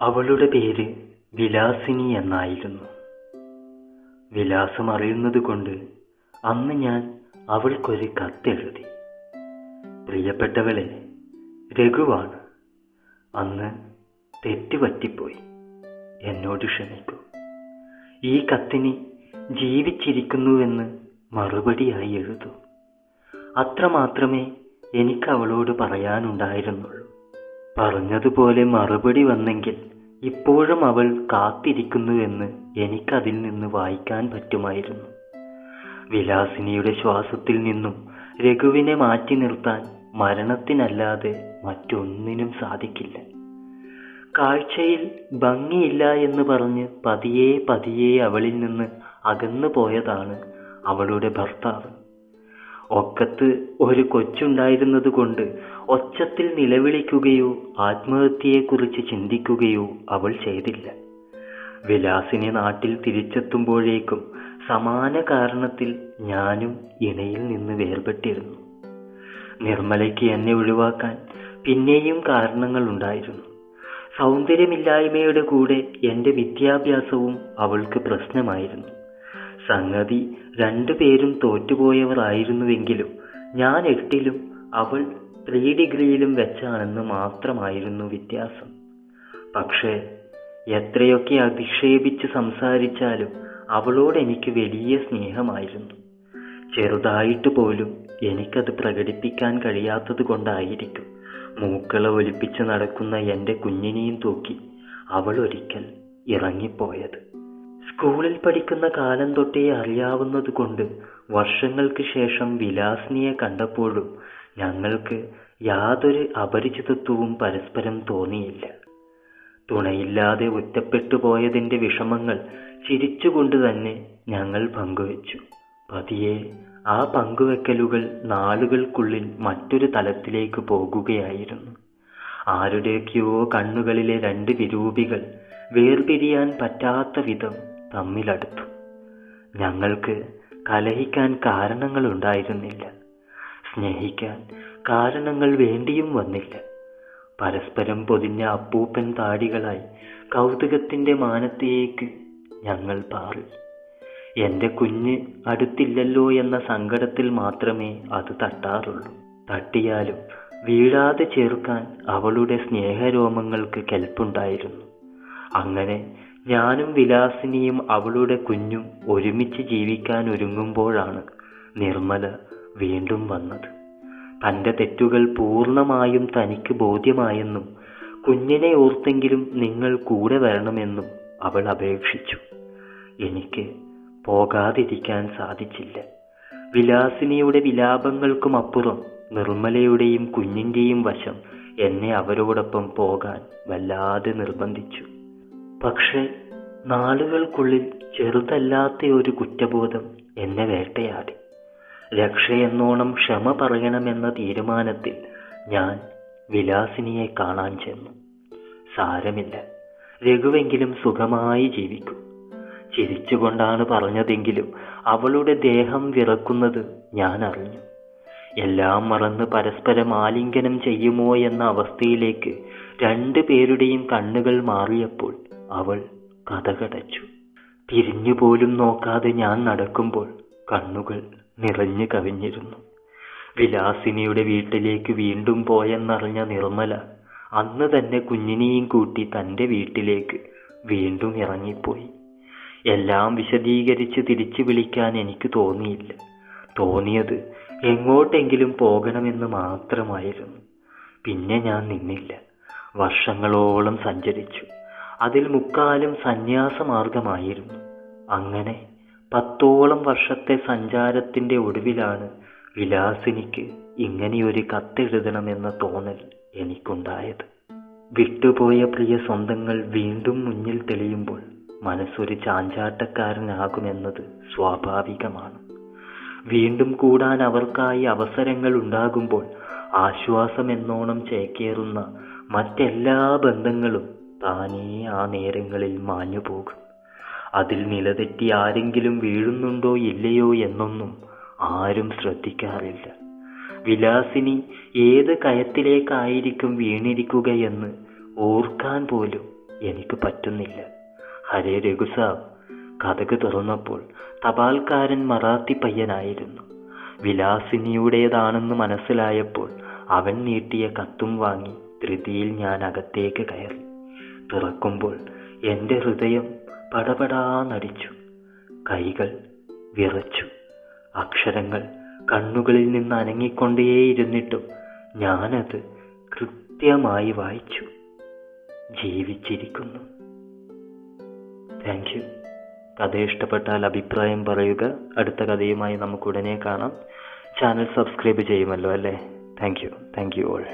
അവളുടെ പേര് വിലാസിനി എന്നായിരുന്നു. വിലാസം അറിയുന്നത് കൊണ്ട് അന്ന് ഞാൻ അവൾക്കൊരു കത്തെഴുതി. പ്രിയപ്പെട്ടവളെ രഘുവാണ്. അന്ന് തെറ്റുപറ്റിപ്പോയി. എന്നോട് ക്ഷമിക്കൂ. ഈ കത്തിന് ജീവിച്ചിരിക്കുന്നുവെന്ന് മറുപടിയായി എഴുതൂ. അത്രമാത്രമേ എനിക്ക് അവളോട് പറയാനുണ്ടായിരുന്നുള്ളൂ. പറഞ്ഞതുപോലെ മറുപടി വന്നെങ്കിൽ ഇപ്പോഴും അവൾ കാത്തിരിക്കുന്നുവെന്ന് എനിക്കതിൽ നിന്ന് വായിക്കാൻ പറ്റുമായിരുന്നു. വിലാസിനിയുടെ ശ്വാസത്തിൽ നിന്നും രഘുവിനെ മാറ്റി നിർത്താൻ മരണത്തിനല്ലാതെ മറ്റൊന്നിനും സാധിക്കില്ല. കാഴ്ചയിൽ ഭംഗിയില്ല എന്ന് പറഞ്ഞ് പതിയെ പതിയെ അവളിൽ നിന്ന് അകന്നു പോയതാണ് അവളുടെ ഭർത്താവ്. ഒക്കത്ത് ഒരു കൊച്ചുണ്ടായിരുന്നത് കൊണ്ട് ഒച്ചത്തിൽ നിലവിളിക്കുകയോ ആത്മഹത്യയെക്കുറിച്ച് ചിന്തിക്കുകയോ അവൾ ചെയ്തില്ല. വിലാസിനി നാട്ടിൽ തിരിച്ചെത്തുമ്പോഴേക്കും സമാന കാരണത്തിൽ ഞാനും ഇണയിൽ നിന്ന് വേർപെട്ടിരുന്നു. നിർമ്മലയ്ക്ക് എന്നെ ഒഴിവാക്കാൻ പിന്നെയും കാരണങ്ങൾ ഉണ്ടായിരുന്നു. സൗന്ദര്യമില്ലായ്മയുടെ കൂടെ എന്റെ വിദ്യാഭ്യാസവും അവൾക്ക് പ്രശ്നമായിരുന്നു. സംഗതി രണ്ടുപേരും തോറ്റുപോയവരായിരുന്നുവെങ്കിലും ഞാൻ എട്ടിലും അവൾ ത്രീ ഡിഗ്രിയിലും വെച്ചാണെന്ന് മാത്രമായിരുന്നു വ്യത്യാസം. പക്ഷേ എത്രയൊക്കെ അധിക്ഷേപിച്ച് സംസാരിച്ചാലും അവളോട് എനിക്ക് വലിയ സ്നേഹമായിരുന്നു. ചെറുതായിട്ട് പോലും എനിക്കത് പ്രകടിപ്പിക്കാൻ കഴിയാത്തത് കൊണ്ടായിരിക്കും മൂക്കള ഒലിപ്പിച്ച് നടക്കുന്ന എന്റെ കുഞ്ഞിനെയും തൂക്കി അവൾ ഒരിക്കൽ ഇറങ്ങിപ്പോയത്. സ്കൂളിൽ പഠിക്കുന്ന കാലം തൊട്ടേ അറിയാവുന്നതുകൊണ്ട് വർഷങ്ങൾക്ക് ശേഷം വിലാസിനിയെ കണ്ടപ്പോഴും ഞങ്ങൾക്ക് യാതൊരു അപരിചിതത്വവും പരസ്പരം തോന്നിയില്ല. തുണയില്ലാതെ ഒറ്റപ്പെട്ടു പോയതിന്റെ വിഷമങ്ങൾ ചിരിച്ചുകൊണ്ട് തന്നെ ഞങ്ങൾ പങ്കുവച്ചു. പതിയെ ആ പങ്കുവെക്കലുകൾ നാളുകൾക്കുള്ളിൽ മറ്റൊരു തലത്തിലേക്ക് പോകുകയായിരുന്നു. ആരുടെയൊക്കെയോ കണ്ണുകളിലെ രണ്ട് വിരൂപികൾ വേർപിരിയാൻ പറ്റാത്ത വിധം തമ്മിലടുത്തു. ഞങ്ങൾക്ക് കലഹിക്കാൻ കാരണങ്ങൾ ഉണ്ടായിരുന്നില്ല സ്നേഹിക്കാൻ കാരണങ്ങൾ വേണ്ടിയും വന്നില്ല. പരസ്പരം പൊതിഞ്ഞ അപ്പൂപ്പൻ താടികളായി കൗതുകത്തിന്റെ മാനത്തേക്ക് ഞങ്ങൾ പാറി. എന്റെ കുഞ്ഞ് അടുത്തില്ലല്ലോ എന്ന സങ്കടത്തിൽ മാത്രമേ അത് തട്ടാറുള്ളൂ. തട്ടിയാലും വീഴാതെ ചേർക്കാൻ അവളുടെ സ്നേഹരോമങ്ങൾക്ക് കെൽപ്പുണ്ടായിരുന്നു. അങ്ങനെ ഞാനും വിലാസിനിയും അവളുടെ കുഞ്ഞും ഒരുമിച്ച് ജീവിക്കാൻ ഒരുങ്ങുമ്പോഴാണ് നിർമ്മല വീണ്ടും വന്നത്. തന്റെ തെറ്റുകൾ പൂർണമായും തനിക്ക് ബോധ്യമായെന്നും കുഞ്ഞിനെ ഓർത്തെങ്കിലും നിങ്ങൾ കൂടെ വരണമെന്നും അവൾ അപേക്ഷിച്ചു. എനിക്ക് പോകാതിരിക്കാൻ സാധിച്ചില്ല. വിലാസിനിയുടെ വിലാപങ്ങൾക്കും അപ്പുറം നിർമ്മലയുടെയും കുഞ്ഞിന്റെയും വശം എന്നെ അവരോടൊപ്പം പോകാൻ വല്ലാതെ നിർബന്ധിച്ചു. പക്ഷെ നാളുകൾക്കുള്ളിൽ ചെറുതല്ലാത്ത ഒരു കുറ്റബോധം എന്നെ വേട്ടയാടി. രക്ഷയെന്നോണം ക്ഷമ പറയണമെന്ന തീരുമാനത്തിൽ ഞാൻ വിലാസിനിയെ കാണാൻ ചെന്നു. സാരമില്ല രഘുവെങ്കിലും സുഖമായി ജീവിക്കും. ചിരിച്ചുകൊണ്ടാണ് പറഞ്ഞതെങ്കിലും അവളുടെ ദേഹം വിറക്കുന്നത് ഞാൻ അറിഞ്ഞു. എല്ലാം മറന്ന് പരസ്പരം ആലിംഗനം ചെയ്യുമോ എന്ന അവസ്ഥയിലേക്ക് രണ്ടു പേരുടെയും കണ്ണുകൾ മാറിയപ്പോൾ അവൾ കഥകടച്ചു. തിരിഞ്ഞുപോലും നോക്കാതെ ഞാൻ നടക്കുമ്പോൾ കണ്ണുകൾ നിറഞ്ഞു കവിഞ്ഞിരുന്നു. വിലാസിനിയുടെ വീട്ടിലേക്ക് വീണ്ടും പോയെന്നറിഞ്ഞ നിർമ്മല അന്ന് തന്നെ കുഞ്ഞിനെയും കൂട്ടി തന്റെ വീട്ടിലേക്ക് വീണ്ടും ഇറങ്ങിപ്പോയി. എല്ലാം വിശദീകരിച്ച് തിരിച്ചു വിളിക്കാൻ എനിക്ക് തോന്നിയില്ല. തോന്നിയത് എങ്ങോട്ടെങ്കിലും പോകണമെന്ന് മാത്രമായിരുന്നു. പിന്നെ ഞാൻ നിന്നില്ല. വർഷങ്ങളോളം സഞ്ചരിച്ചു. അതിൽ മുക്കാലും സന്യാസമാർഗമായിരുന്നു. അങ്ങനെ പത്തോളം വർഷത്തെ സഞ്ചാരത്തിന്റെ ഒടുവിലാണ് വിലാസിനിക്ക് ഇങ്ങനെയൊരു കത്തെഴുതണമെന്ന തോന്നൽ എനിക്കുണ്ടായത്. വിട്ടുപോയ പ്രിയ സ്വന്തങ്ങൾ വീണ്ടും മുന്നിൽ തെളിയുമ്പോൾ മനസ്സൊരു ചാഞ്ചാട്ടക്കാരനാകുമെന്നത് സ്വാഭാവികമാണ്. വീണ്ടും കൂടാൻ അവർക്കായി അവസരങ്ങൾ ഉണ്ടാകുമ്പോൾ ആശ്വാസമെന്നോണം ചേക്കേറുന്ന മറ്റെല്ലാ ബന്ധങ്ങളും താനേ ആ നേരങ്ങളിൽ മാഞ്ഞു പോകും. അതിൽ നിലതെറ്റി ആരെങ്കിലും വീഴുന്നുണ്ടോ ഇല്ലയോ എന്നൊന്നും ആരും ശ്രദ്ധിക്കാറില്ല. വിലാസിനി ഏത് കയത്തിലേക്കായിരിക്കും വീണിരിക്കുകയെന്ന് ഓർക്കാൻ പോലും എനിക്ക് പറ്റുന്നില്ല. ഹരേ രഘുസാബ് കഥക് തുറന്നപ്പോൾ തപാൽക്കാരൻ മറാത്തി പയ്യനായിരുന്നു. വിലാസിനിയുടേതാണെന്ന് മനസ്സിലായപ്പോൾ അവൻ നീട്ടിയ കത്തും വാങ്ങി ധൃതിയിൽ ഞാൻ അകത്തേക്ക് കയറി. തുറക്കുമ്പോൾ എന്റെ ഹൃദയം പടപടാന്നടിച്ചു കൈകൾ വിറച്ചു. അക്ഷരങ്ങൾ കണ്ണുകളിൽ നിന്ന് അനങ്ങിക്കൊണ്ടേയിരുന്നിട്ടും ഞാനത് കൃത്യമായി വായിച്ചു. ജീവിച്ചിരിക്കുന്നു. Thank you. കഥ ഇഷ്ടപ്പെട്ടാൽ അഭിപ്രായം പറയുക. അടുത്ത കഥയുമായി നമുക്ക് ഉടനെ കാണാം. ചാനൽ സബ്സ്ക്രൈബ് ചെയ്യുമല്ലോ അല്ലേ? Thank you. Thank you all.